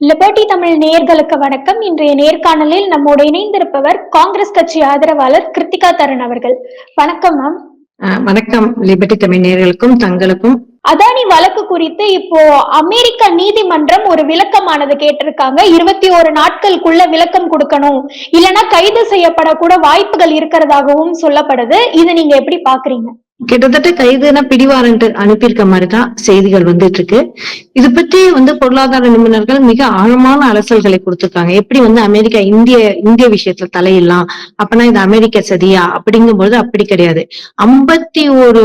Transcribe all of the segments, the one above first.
Liberty Tamil நேயர்களுக்கு வணக்கம். இன்றைய நேர்காணலில் நம்மோடு இணைந்திருப்பவர் காங்கிரஸ் கட்சி ஆதரவாளர் கிருத்திகா தரன் அவர்கள். வணக்கம் மேம் வணக்கம் லிபர்டி தமிழ் நேயர்களுக்கும் தங்களுக்கும். அதானி வழக்கு குறித்து இப்போ அமெரிக்க நீதிமன்றம் ஒரு விளக்கமானது கேட்டிருக்காங்க. இருபத்தி ஒரு நாட்களுக்குள்ள விளக்கம் கொடுக்கணும். இல்லைன்னா கைது செய்யப்படக்கூட வாய்ப்புகள் இருக்கிறதாகவும் சொல்லப்படுது. இதை நீங்க எப்படி பாக்குறீங்க கிட்டத்தட்ட கைதுனா பிடிவாரண்ட் அனுப்பியிருக்க மாதிரிதான் செய்திகள் வந்துட்டு இருக்கு இது பற்றி வந்து பொருளாதார நிபுணர்கள் மிக ஆழமான அலசல்களை கொடுத்திருக்காங்க. எப்படி வந்து அமெரிக்கா இந்திய இந்திய விஷயத்துல தலையிடலாம்? அப்பனா இது அமெரிக்க சதியா அப்படிங்கும்போது அப்படி கிடையாது. ஐம்பத்தி ஒரு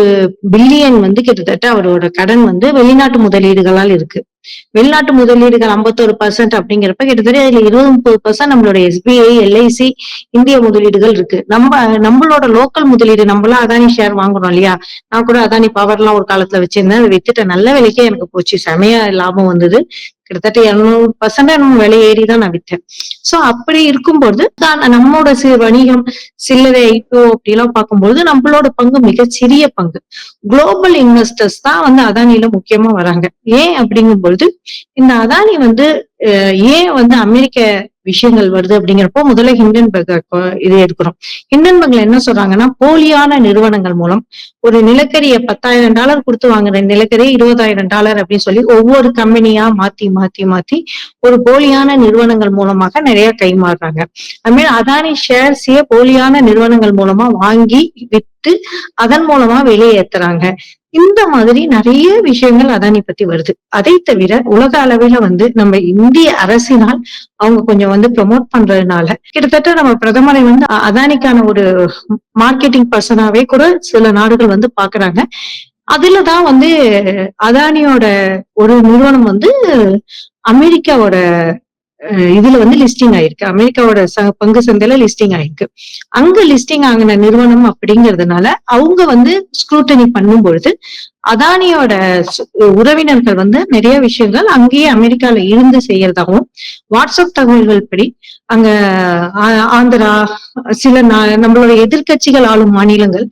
பில்லியன் வந்து கிட்டத்தட்ட அவரோட கடன் வந்து வெளிநாட்டு முதலீடுகளால் இருக்கு. வெளிநாட்டு முதலீடுகள் ஐம்பத்தோரு பர்சன்ட் அப்படிங்கிறப்ப கிட்டத்தட்ட இதுல இருபது முப்பது பர்சன்ட் நம்மளோட எஸ்பிஐ எல்ஐசி இந்திய முதலீடுகள் இருக்கு. நம்ம நம்மளோட லோக்கல் முதலீடு நம்மளாம் அதானி ஷேர் வாங்குறோம் இல்லையா? நான் கூட அதானி எல்லாம் ஒரு காலத்துல வச்சிருந்தேன். அதை வித்துட்டேன். நல்ல விலைக்கே எனக்கு போச்சு. செமையா லாபம் வந்தது. கிட்டத்தட்ட இருநூறு பர்சன்ட் நம்ம விலை ஏறி தான் நான் வித்தேன் சோ அப்படி இருக்கும்போது தான் நம்மளோட சிறு வணிகம் சில்லறை ஐப்போ அப்படிலாம் பார்க்கும்போது நம்மளோட பங்கு மிக சிறிய பங்கு. குளோபல் இன்வெஸ்டர்ஸ் தான் வந்து அதானில முக்கியமா வராங்க. ஏன் அப்படிங்கும்பொழுது இந்த அதானி வந்து ஏன் வந்து அமெரிக்க விஷயங்கள் வருது அப்படிங்கிறப்போ முதல்ல ஹிண்டன்பர்க் இது எடுக்கிறோம். ஹிண்டன்பர்க்ல என்ன சொல்றாங்கன்னா போலியான நிறுவனங்கள் மூலம் ஒரு நிலக்கரியை பத்தாயிரம் டாலர் கொடுத்து வாங்குற நிலக்கரியை இருபதாயிரம் டாலர் அப்படின்னு சொல்லி ஒவ்வொரு கம்பெனியா மாத்தி மாத்தி மாத்தி ஒரு போலியான நிறுவனங்கள் மூலமாக நிறைய கைமாறுறாங்க. அதுமாரி அதானி ஷேர்ஸையே போலியான நிறுவனங்கள் மூலமா வாங்கி வித்து அதன் மூலமா வெளியேத்துறாங்க இந்த மாதிரி நிறைய விஷயங்கள் அதானி பத்தி வருது. அதை தவிர உலக அளவில வந்து நம்ம இந்திய அரசினால் அவங்க கொஞ்சம் வந்து ப்ரொமோட் பண்றதுனால கிட்டத்தட்ட நம்ம பிரதமரை வந்து அதானிக்கான ஒரு மார்க்கெட்டிங் பர்சனாவே கூட சில நாடுகள் வந்து பாக்குறாங்க. அதுலதான் வந்து அதானியோட ஒரு நிறுவனம் வந்து அமெரிக்காவோட இதுல வந்து லிஸ்டிங் ஆயிருக்கு. அமெரிக்காவோட பங்கு சந்தையில லிஸ்டிங் ஆயிருக்கு. அங்க லிஸ்டிங் ஆகின நிறுவனம் அப்படிங்கறதுனால அவங்க வந்து ஸ்க்ரூட்டனி பண்ணும் பொழுது அதானியோட உறவினர்கள் வந்து நிறைய விஷயங்கள் அங்கேயே அமெரிக்கால இருந்து செய்யறதாகவும் வாட்ஸ்அப் தகவல்கள் படி அங்க ஆ- ஆந்திரா சில நா- நம்மளோட எதிர்க்கட்சிகள் ஆளும் மாநிலங்கள்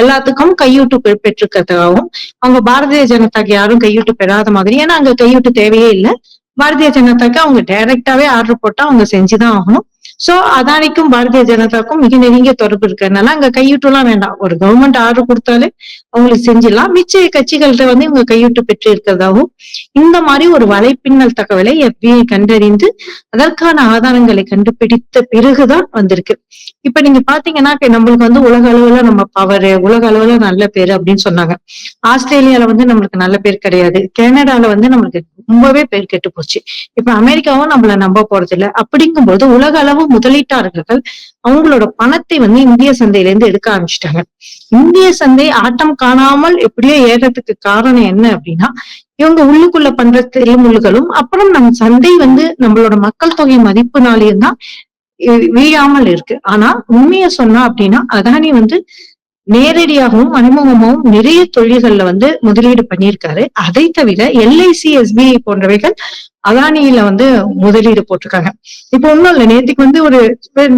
எல்லாத்துக்கும் கையூட்டு பெற்றிருக்கிறதாகவும் அவங்க பாரதிய ஜனதாக்கு யாரும் கையூட்டு பெறாத மாதிரி ஏன்னா அங்க கையூட்டு தேவையே இல்லை. பாரதிய ஜனதாக்கு அவங்க டைரக்டாவே ஆர்டர் போட்டா அவங்க செஞ்சுதான் ஆகணும். சோ அதானிக்கும் பாரதிய ஜனதாக்கும் மிக நெருங்கிய தொடர்பு இருக்கிறதுனால அங்க கையூட்டலாம் வேண்டாம். ஒரு கவர்மெண்ட் ஆர்டர் கொடுத்தாலே அவங்களுக்கு செஞ்சிடலாம். மிச்ச கட்சிகள்கிட்ட வந்து இவங்க கையூட்டு பெற்று இருக்கிறதாகவும் இந்த மாதிரி ஒரு வலைப்பின்னல் தகவலை FBI கண்டறிந்து அதற்கான ஆதாரங்களை கண்டுபிடித்த பிறகுதான் வந்திருக்கு. இப்ப நீங்க பாத்தீங்கன்னா நம்மளுக்கு வந்து உலக அளவுல நம்ம பவர் உலக அளவுல நல்ல பேரு அப்படின்னு சொன்னாங்க. ஆஸ்திரேலியால வந்து நம்மளுக்கு நல்ல பேர் கிடையாது. கனடால வந்து நம்மளுக்கு ரொம்பவே பேர் கெட்டு போச்சு. இப்ப அமெரிக்காவும் நம்மள நம்ப போறது இல்லை அப்படிங்கும்போது உலக அளவு முதலீட்டாளர்கள் அவங்களோட பணத்தை வந்து இந்திய சந்தையில இருந்து எடுக்க ஆரம்பிச்சிட்டாங்க. இந்திய சந்தை ஆட்டம் காணாமல் எப்படியோ ஏறதுக்கு காரணம் என்ன அப்படின்னா இவங்க உள்ளுக்குள்ள பண்ற தில்முள்ளுகளும் அப்புறம் நம் சந்தை வந்து நம்மளோட மக்கள் தொகை மதிப்புனாலேயும் தான் வீழாமல் இருக்கு. ஆனா உண்மைய சொன்னா அப்படின்னா அதானி வந்து நேரடியாகவும் மறைமுகமாகவும் நிறைய தொழில்கள்ல வந்து முதலீடு பண்ணியிருக்காரு. அதை தவிர எல்ஐசி எஸ்பிஐ போன்றவைகள் அதானியில வந்து முதலீடு போட்டிருக்காங்க. இப்ப ஒண்ணும் இல்ல நேத்துக்கு வந்து ஒரு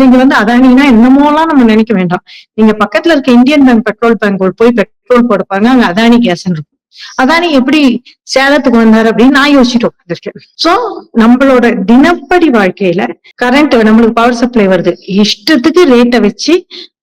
நீங்க வந்து அதானினா என்னமோலாம் நம்ம நினைக்க வேண்டாம். நீங்க பக்கத்துல இருக்க இந்தியன் பேங்க் பெட்ரோல் பேங்க் போய் பெட்ரோல் போடுப்பாங்க அங்க அதானி கேஸ் இருக்கும். அதானி எப்படி சேலத்துக்கு வந்தாரு அப்படின்னு நான் யோசிச்சுட்டு உட்காந்துருக்கேன் சோ நம்மளோட தினப்படி வாழ்க்கையில கரண்ட் நம்மளுக்கு பவர் சப்ளை வருது. இஷ்டத்துக்கு ரேட்டை வச்சு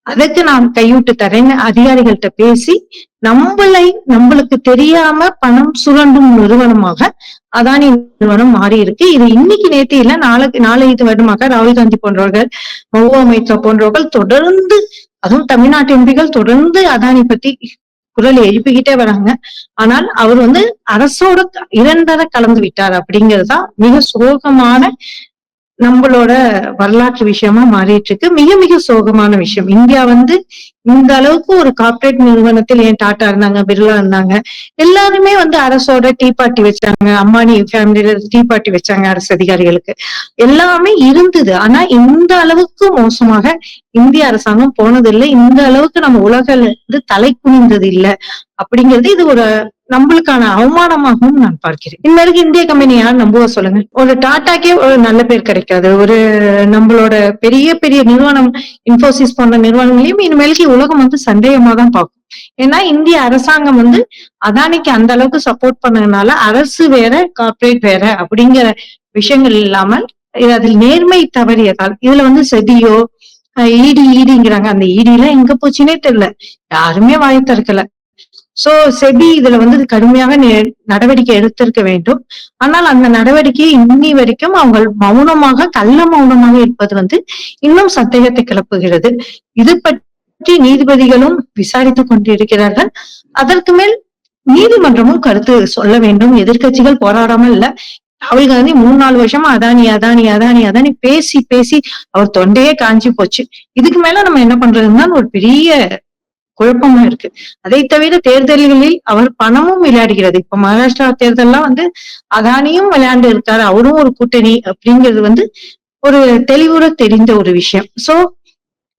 அதுக்கு நான் கையூட்டு தரேன்னு அதிகாரிகள்கிட்ட பேசி நம்மளை நம்மளுக்கு தெரியாம பணம் சுரண்டும் நிறுவனமாக அதானி நிறுவனம் மாறி இருக்கு இது இன்னைக்கு நேத்தி இல்ல நாளைக்கு நாளைக்கு வருடமாக ராகுல் காந்தி போன்றவர்கள் மௌவா மைத்ரா போன்றவர்கள் தொடர்ந்து அதுவும் தமிழ்நாட்டு எம்பிகள் தொடர்ந்து அதானி பத்தி குரல் எழுப்பிக்கிட்டே வராங்க. ஆனால் அவர் வந்து அரசோட இரண்டரை கலந்து விட்டார் அப்படிங்கறதுதான் மிக சோகமான நம்மளோட வரலாற்று விஷயமா மாறிட்டு இருக்கு மிக மிக சோகமான விஷயம். இந்தியா வந்து இந்த அளவுக்கு ஒரு கார்பரேட் நிறுவனத்தில் ஏன் டாட்டா இருந்தாங்க பிர்லா இருந்தாங்க எல்லாருமே வந்து அரசோட டீ பார்ட்டி வச்சாங்க. அம்பானி ஃபேமிலியில டீ பார்ட்டி வச்சாங்க அரசு அதிகாரிகளுக்கு. எல்லாமே இருந்தது. ஆனா இந்த அளவுக்கு மோசமாக இந்திய அரசாங்கம் போனதில்லை. இந்த அளவுக்கு நம்ம உலகில் இருந்து தலை குனிந்தது இல்ல அப்படிங்கிறது இது ஒரு நம்மளுக்கான அவமானமாகவும் நான் பார்க்கிறேன். இந்நேரம் இந்திய கம்பெனி யார் நம்புவா சொல்லுங்க? ஒரு டாட்டாக்கே ஒரு நல்ல பேர் கிடைக்காது. ஒரு நம்மளோட பெரிய பெரிய நிறுவனம் இன்ஃபோசிஸ் போன்ற நிறுவனங்களையும் இனிமேலுக்கு உலகம் வந்து சந்தேகமா தான் பார்க்கும். ஏன்னா இந்திய அரசாங்கம் வந்து அதானிக்கு அந்த அளவுக்கு சப்போர்ட் பண்ணதுனால அரசு வேற கார்பரேட் வேற அப்படிங்கிற விஷயங்கள் இல்லாமல் இது அதில் நேர்மை தவறியதால் இதுல வந்து செதியோ ஈடி ஈடிங்கிறாங்க அந்த ஈடி எல்லாம் எங்க போச்சுன்னே தெரியல. யாருமே வாய் திறக்கல. சோ செபி இதுல வந்து கடுமையாக நடவடிக்கை எடுத்திருக்க வேண்டும். ஆனால் அந்த நடவடிக்கை இன்னி வரைக்கும் அவங்க மௌனமாக கள்ள மௌனமாக இருப்பது வந்து இன்னும் சந்தேகத்தை கிளப்புகிறது. இது பற்றி நீதிபதிகளும் விசாரித்துக் கொண்டிருக்கிறார்கள். அதற்கு மேல் நீதிமன்றமும் கருத்து சொல்ல வேண்டும். எதிர்க்கட்சிகள் போராடாமல் இல்ல. ராகுல் காந்தி மூணு நாலு வருஷமா அதானி அதானி அதானி அதானி பேசி பேசி அவர் தொண்டையே காஞ்சி போச்சு. இதுக்கு மேல நம்ம என்ன பண்றதுன்னு ஒரு பெரிய குழப்பமா இருக்கு. அதை தவிர தேர்தல்களில் அவர் பணமும் விளையாடுகிறது. இப்ப மகாராஷ்டிரா தேர்தல்லாம் வந்து அதானியும் விளையாண்டு இருக்காரு. அவரும் ஒரு கூட்டணி அப்படிங்கிறது வந்து ஒரு தெளிவுற தெரிந்த ஒரு விஷயம். சோ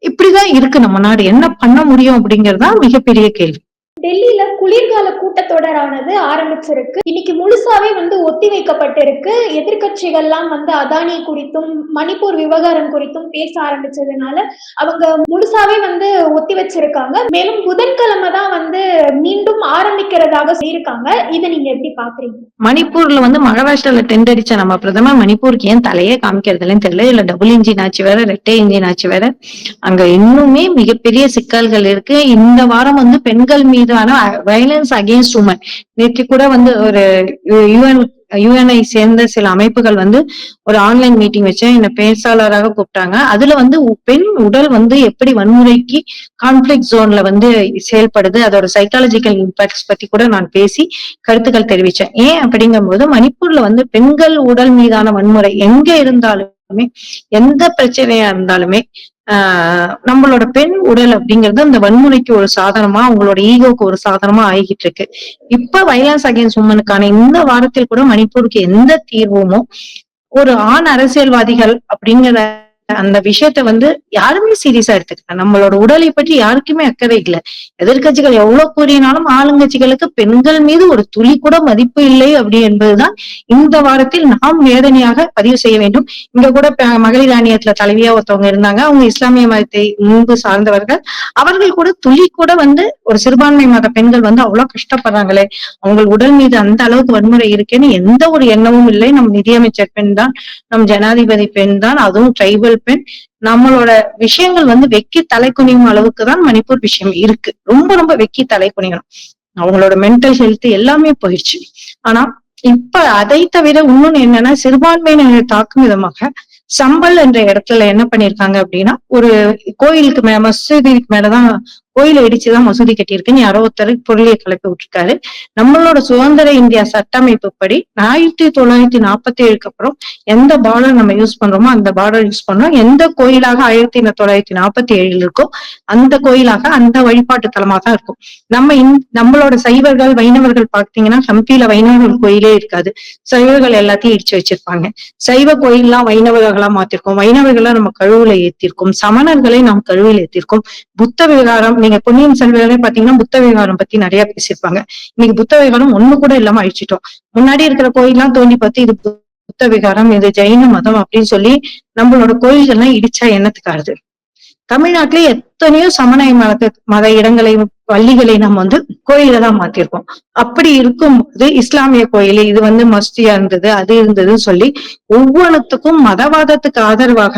இப்படிதான் இருக்கு நம்ம நாடு. என்ன பண்ண முடியும் அப்படிங்கறதுதான் மிகப்பெரிய கேள்வி. டெல்லியில குளிர்கால கூட்டத்தொடரானது ஆரம்பிச்சிருக்கு. இன்னைக்கு முழுசாவே வந்து ஒத்தி வைக்கப்பட்டிருக்கு. எதிர்க்கட்சிகள்லாம் வந்து அதானி குறித்தும் மணிப்பூர் விவகாரம் குறித்தும் பேச ஆரம்பிச்சதுனால அவங்க முழுசாவே வந்து ஒத்தி வச்சிருக்காங்க. மேலும் புதன்கிழமை தான் வந்து மீண்டும் ஆரம்பிக்கிறதாக சொல்லியிருக்காங்க. இதை நீங்க எப்படி பாக்குறீங்க? மணிப்பூர்ல வந்து மகாராஷ்டிரால டெண்ட் அடிச்ச நம்ம பிரதமர் மணிப்பூருக்கு ஏன் தலையே காமிக்கிறதுலன்னு தெரியல. இல்ல டபுள் இன்ஜின் ஆச்சு வேற ரெட்டை இன்ஜின் ஆச்சு வேற. அங்க இன்னுமே மிகப்பெரிய சிக்கல்கள் இருக்கு. இந்த வாரம் வந்து பெண்கள் மீது மீதான வயலன்ஸ் அகேன்ஸ்ட் உமன் நேற்று கூட வந்து ஒரு யூஎன் யூஎன்ஐ சேர்ந்த சில அமைப்புகள் வந்து ஒரு ஆன்லைன் மீட்டிங் வச்சு என்னை பேச்சாளராக கூப்பிட்டாங்க. அதுல வந்து பெண் உடல் வந்து எப்படி வன்முறைக்கு கான்ஃபிளிக் ஜோன்ல வந்து செயல்படுது அதோட சைக்காலஜிக்கல் இம்பாக்ட்ஸ் பத்தி கூட நான் பேசி கருத்துக்கள் தெரிவிச்சேன். ஏன் அப்படிங்கும்போது மணிப்பூர்ல வந்து பெண்கள் உடல் மீதான வன்முறை எங்க இருந்தாலுமே எந்த பிரச்சனையா இருந்தாலுமே நம்மளோட பெண் உடல் அப்படிங்கிறது அந்த வன்முறைக்கு ஒரு சாதனமா அவங்களோட ஈகோக்கு ஒரு சாதனமா ஆகிட்டு இருக்கு இப்ப வயலன்ஸ் அகேன்ஸ்ட் உமனுக்கான இந்த வாரத்தில் கூட மணிப்பூருக்கு எந்த தீர்வுமோ ஒரு ஆண் அரசியல்வாதிகள் அப்படிங்கிற அந்த விஷயத்த வந்து யாருமே சீரியஸா எடுத்துக்கல. நம்மளோட உடலை பற்றி யாருக்குமே அக்கறை இல்ல. எதிர்கட்சிகள் எவ்வளவு கூறினாலும் ஆளுங்கட்சிகளுக்கு பெண்கள் மீது ஒரு துளி கூட மதிப்பு இல்லை அப்படி என்பதுதான் இந்த வாரத்தில் நாம் வேதனையாக பதிவு செய்ய வேண்டும். இங்க கூட மகளிர் ஆணையத்துல தலைவியா ஒருத்தவங்க இருந்தாங்க. அவங்க இஸ்லாமிய மதத்தை முன்பு சார்ந்தவர்கள். அவர்கள் கூட துளி கூட வந்து ஒரு சிறுபான்மை மத பெண்கள் வந்து அவ்வளவு கஷ்டப்படுறாங்களே. அவங்க உடல் மீது அந்த அளவுக்கு வன்முறை இருக்குன்னு எந்த ஒரு எண்ணமும் இல்லை. நம் நிதியமைச்சர் பெண் தான் நம் ஜனாதிபதி பெண் தான் அதுவும் ட்ரைபல் பெண் நம்மளோட விஷயங்கள் வந்து வெக்கி தலை குனியும் அளவுக்கு தான் மணிப்பூர் விஷயம் இருக்கு. ரொம்ப ரொம்ப வெக்கி தலை குனியணும். அவங்களோட மென்டல் ஹெல்த் எல்லாமே போயிடுச்சு. ஆனா இப்ப அதை தவிர இன்னொன்னு என்னன்னா சிறுபான்மையினரை தாக்கும் விதமாக சம்பல் என்ற இடத்துல என்ன பண்ணிருக்காங்க அப்படின்னா ஒரு கோயிலுக்கு மேல மசூதிக்கு மேலதான் கோயிலை இடிச்சுதான் மசூதி கட்டியிருக்குன்னு யாரோ ஒருத்தர் பொருளியை கிளப்பி விட்டுருக்காரு. நம்மளோட சுதந்திர இந்தியா சட்டமைப்பு படி ஆயிரத்தி தொள்ளாயிரத்தி நாற்பத்தி ஏழுக்கு அப்புறம் எந்த பார்டர் நம்ம யூஸ் பண்றோமோ அந்த பார்டர் யூஸ் பண்றோம். எந்த கோயிலாக ஆயிரத்தி தொள்ளாயிரத்தி நாற்பத்தி ஏழில் இருக்கோ அந்த கோயிலாக அந்த வழிபாட்டு தலமா தான் இருக்கும். நம்ம இந் நம்மளோட சைவர்கள் வைணவர்கள் பார்த்தீங்கன்னா ஹம்பியில வைணவர்கள் கோயிலே இருக்காது. சைவர்கள் எல்லாத்தையும் இடிச்சு வச்சிருப்பாங்க. சைவ கோயில்லாம் வைணவர்களா மாத்திருக்கோம். வைணவர்களை நம்ம கழுவுல ஏத்திருக்கோம். சமணர்களை நாம் கழுவில் ஏத்திருக்கோம். புத்த விகாரம் நீங்க பொன்னியின் செல்வர்களே பாத்தீங்கன்னா புத்த விகாரம் பத்தி நிறைய பேசியிருப்பாங்க. இன்னைக்கு புத்த விகாரம் ஒண்ணு கூட இல்லாம அழிச்சிட்டோம் முன்னாடி இருக்கிற கோயில்லாம் தோண்டி பார்த்து இது புத்த விகாரம் இது ஜெயின மதம் அப்படின்னு சொல்லி நம்மளோட கோயில்கள்லாம் இடிச்சா என்னத்துக்காருது தமிழ்நாட்டுல எத்தனையோ சமண மத மத இடங்களை பள்ளிகளை நம்ம வந்து கோயில தான் மாத்திருக்கோம். அப்படி இருக்கும்போது இஸ்லாமிய கோயில் இது வந்து மஸ்தியா இருந்தது அது இருந்ததுன்னு சொல்லி ஒவ்வொன்றுத்துக்கும் மதவாதத்துக்கு ஆதரவாக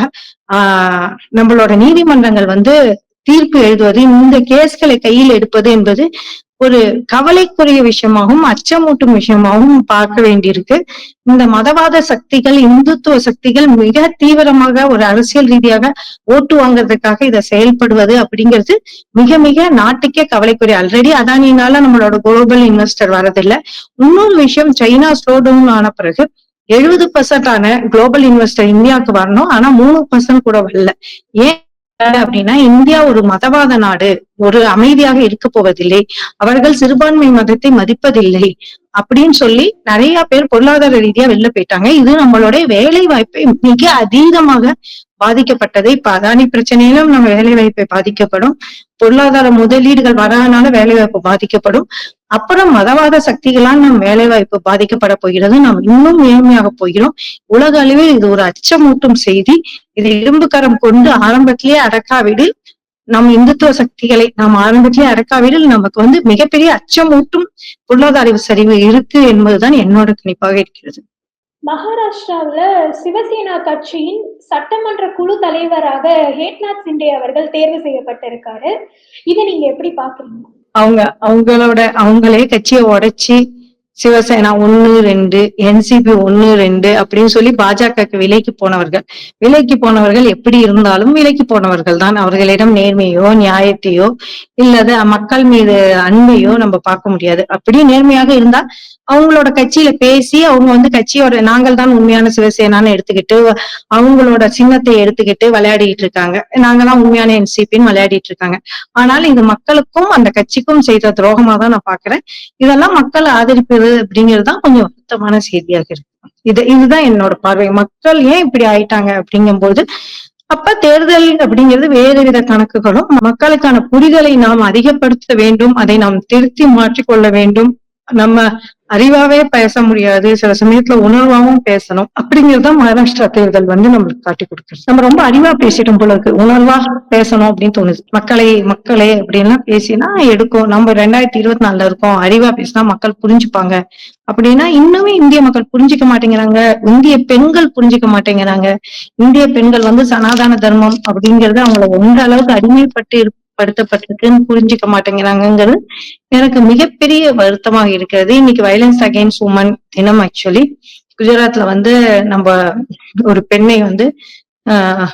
ஆஹ் நம்மளோட நீதிமன்றங்கள் வந்து தீர்ப்பு எழுதுவது இந்த கேஸ்களை கையில் எடுப்பது என்பது ஒரு கவலைக்குரிய விஷயமாகவும் அச்சமூட்டும் விஷயமாகவும் பார்க்க வேண்டியிருக்கு. இந்த மதவாத சக்திகள் இந்துத்துவ சக்திகள் மிக தீவிரமாக ஒரு அரசியல் ரீதியாக ஓட்டு வாங்குறதுக்காக இதை செயல்படுவது அப்படிங்கிறது மிக மிக நாட்டுக்கே கவலைக்குரிய. ஆல்ரெடி அதானினால நம்மளோட குளோபல் இன்வெஸ்டர் வரதில்லை. இன்னொரு விஷயம் சைனா ஸ்லோ டவுன் ஆன பிறகு எழுபது பர்சன்ட் ஆன குளோபல் இன்வெஸ்டர் இந்தியாவுக்கு வரணும். ஆனா மூணு பர்சன்ட் கூட வரல. ஏன் அப்படின்னா இந்தியா ஒரு மதவாத நாடு ஒரு அமைதியாக இருக்க போவதில்லை. அவர்கள் சிறுபான்மை மதத்தை மதிப்பதில்லை. அப்படின்னு சொல்லி நிறைய பேர் பொருளாதார ரீதியா வெளில போயிட்டாங்க. இது நம்மளுடைய வேலை வாய்ப்பை மிக அதீதமாக பாதிக்கப்பட்டது இப்ப அதானி பிரச்சனையிலும் நம்ம வேலை வாய்ப்பை பாதிக்கப்படும். பொருளாதார முதலீடுகள் வராதனால வேலை வாய்ப்பு பாதிக்கப்படும். அப்புறம் மதவாத சக்திகளால் நம் வேலை வாய்ப்பு பாதிக்கப்பட போகிறது. நாம் இன்னும் ஏழ்மையாக போகிறோம். உலக அளவில் இது ஒரு அச்சமூட்டும் செய்தி. இதை இரும்புக்கரம் கொண்டு ஆரம்பத்திலேயே அடக்காவிடு. நம் இந்துத்துவ சக்திகளை நாம் ஆரம்பத்திலேயே அடக்காவிடில் நமக்கு வந்து மிகப்பெரிய அச்சமூட்டும் பொருளாதார சரிவு இருக்கு என்பதுதான் என்னோட கணிப்பாக இருக்கிறது. மகாராஷ்டிராவுல சிவசேனா கட்சியின் சட்டமன்ற குழு தலைவராக ஏக்நாத் சிண்டே அவர்கள் தேர்வு செய்யப்பட்டிருக்காரு. இதை நீங்க எப்படி பாக்குறீங்க? அவங்க அவங்களோட அவங்களே கட்சியை உடைச்சி சிவசேனா ஒன்னு ரெண்டு என்சிபி ஒன்னு ரெண்டு அப்படின்னு சொல்லி பாஜக விலைக்கு போனவர்கள். விலைக்கு போனவர்கள் எப்படி இருந்தாலும் விலைக்கு போனவர்கள் தான். அவர்களிடம் நேர்மையோ நியாயத்தையோ இல்லது மக்கள் மீது அன்பையோ நம்ம பார்க்க முடியாது. அப்படி நேர்மையாக இருந்தா அவங்களோட கட்சியில பேசி அவங்க வந்து கட்சியோட நாங்கள் தான் உண்மையான சிவசேனான்னு எடுத்துக்கிட்டு அவங்களோட சின்னத்தை எடுத்துக்கிட்டு விளையாடிட்டு இருக்காங்க. நாங்க தான் உண்மையான என்சிபின்னு விளையாடிட்டு இருக்காங்க. ஆனால் இது மக்களுக்கும் அந்த கட்சிக்கும் செய்த துரோகமா தான் நான் பாக்குறேன் இதெல்லாம் மக்கள் ஆதரிப்பது அப்படிங்கிறது தான் கொஞ்சம் வருத்தமான செய்தியாக இருக்கு. இது இதுதான் என்னோட பார்வை. மக்கள் ஏன் இப்படி ஆயிட்டாங்க அப்படிங்கும்போது அப்ப தேர்தல் அப்படிங்கிறது வேறு வித கணக்குகளும் மக்களுக்கான புரிதலை நாம் அதிகப்படுத்த வேண்டும் அதை நாம் திருத்தி மாற்றிக்கொள்ள வேண்டும். நம்ம அறிவாவே பேச முடியாது. சில சமயத்துல உணர்வாவும் பேசணும். அப்படிங்கறதுதான் மகாராஷ்டிரா தேர்தல் வந்து நம்மளுக்கு காட்டி கொடுக்குறது நம்ம ரொம்ப அறிவா பேசிட்டோம் போல இருக்கு. உணர்வா பேசணும் அப்படின்னு தோணுது. மக்களை மக்களே அப்படின்லாம் பேசினா எடுக்கும். நம்ம ரெண்டாயிரத்தி இருபத்தி நாலுல இருக்கோம். அறிவா பேசினா மக்கள் புரிஞ்சுப்பாங்க. அப்படின்னா இன்னுமே இந்திய மக்கள் புரிஞ்சுக்க மாட்டேங்கிறாங்க. இந்திய பெண்கள் புரிஞ்சுக்க மாட்டேங்கிறாங்க. இந்திய பெண்கள் வந்து சனாதன தர்மம் அப்படிங்கறது அவங்கள எந்த அளவுக்கு அடிமைப்பட்டு இருப்- படுத்தப்பட்டிருக்குன்னு புரிஞ்சுக்க மாட்டேங்கிறாங்கிறது எனக்கு மிகப்பெரிய வருத்தமாக இருக்கிறது. இன்னைக்கு வயலன்ஸ் அகைன்ஸ்ட் உமன் தினம் ஆக்சுவலி குஜராத்ல வந்து நம்ம ஒரு பெண்ணை வந்து ஆஹ்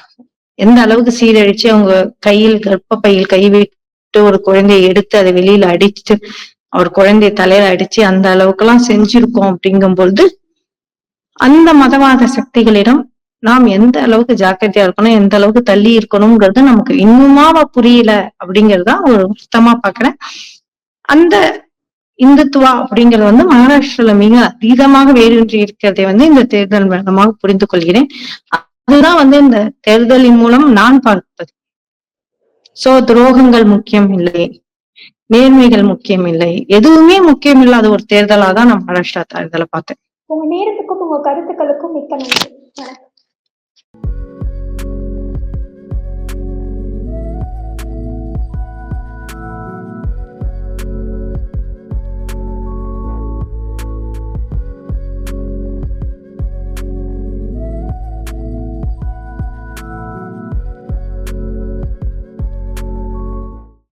எந்த அளவுக்கு சீரழிச்சு அவங்க கையில் கர்ப்பப்பையில் கை விட்டு ஒரு குழந்தையை எடுத்து அதை வெளியில அடிச்சு அவர் குழந்தைய தலையில அடிச்சு அந்த அளவுக்கு எல்லாம் செஞ்சிருக்கோம் அப்படிங்கும் பொழுது அந்த மதவாத சக்திகளிடம் நாம் எந்த அளவுக்கு ஜாக்கிரதையா இருக்கணும் எந்த அளவுக்கு தள்ளி இருக்கணும்ங்கிறது நமக்கு இன்னுமாவா புரியல அப்படிங்கறதுதான் ஒரு சுத்தமா பாக்குறேன். அந்த இந்துத்துவா அப்படிங்கிறது வந்து மகாராஷ்டிரால மிக அதீதமாக வேரூன்றி இருக்கிறதை வந்து இந்த தேர்தல் மூலமாக புரிந்து கொள்கிறேன். அதுதான் வந்து இந்த தேர்தலின் மூலம் நான் பார்ப்பது. சோ துரோகங்கள் முக்கியம் இல்லை நேர்மைகள் முக்கியம் இல்லை எதுவுமே முக்கியம் இல்லாத ஒரு தேர்தலா தான் நான் மகாராஷ்டிரா தேர்தலை பார்த்தேன். உங்க நேரத்துக்கும் உங்க கருத்துக்களுக்கும் மிக்க நன்றி.